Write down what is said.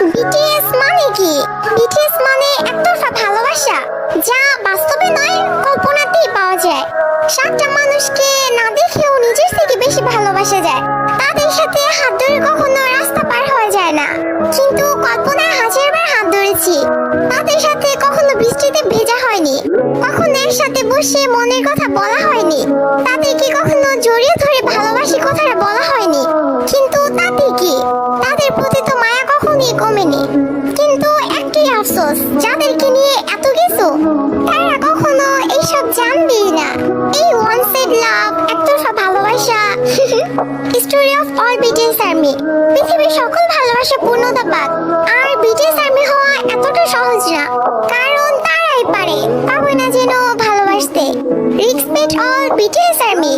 BTS মানে কি? BTS মানে একতরফা ভালোবাসা, যা বাস্তবে নয়, কল্পনাতেই পাওয়া যায়। সাতটা মানুষকে না দেখেও নিজের থেকে বেশি ভালোবাসা যায়। তাদের সাথে হাত ধরে কখনো রাস্তা পার হওয়া যায় না। কিন্তু কল্পনায় হাজারবার হাত ধরেছি। তাদের সাথে কখনো বৃষ্টিতে ভেজা হয়নি। কখনো একসাথে বসে মনের কথা বলা হয়নি। তাদেরকে কখনো কমেনি। কিন্তু একটি আফসোস, যাদেরকে নিয়ে এত কিছু, তারা কখনো এইসব জানবি না। এই ওয়ান সাইড লাভ এত সব ভালোবাসা। Story of all BTS army পৃথিবীর সকল ভালোবাসা পূর্ণতা পাক। আর বিটিএস আর্মি হওয়া এতটা সহজ না, কারণ তারাই পারে, পাবে না যেন ভালোবাসতে। রিক্স মেট অল বিটিএস আর্মি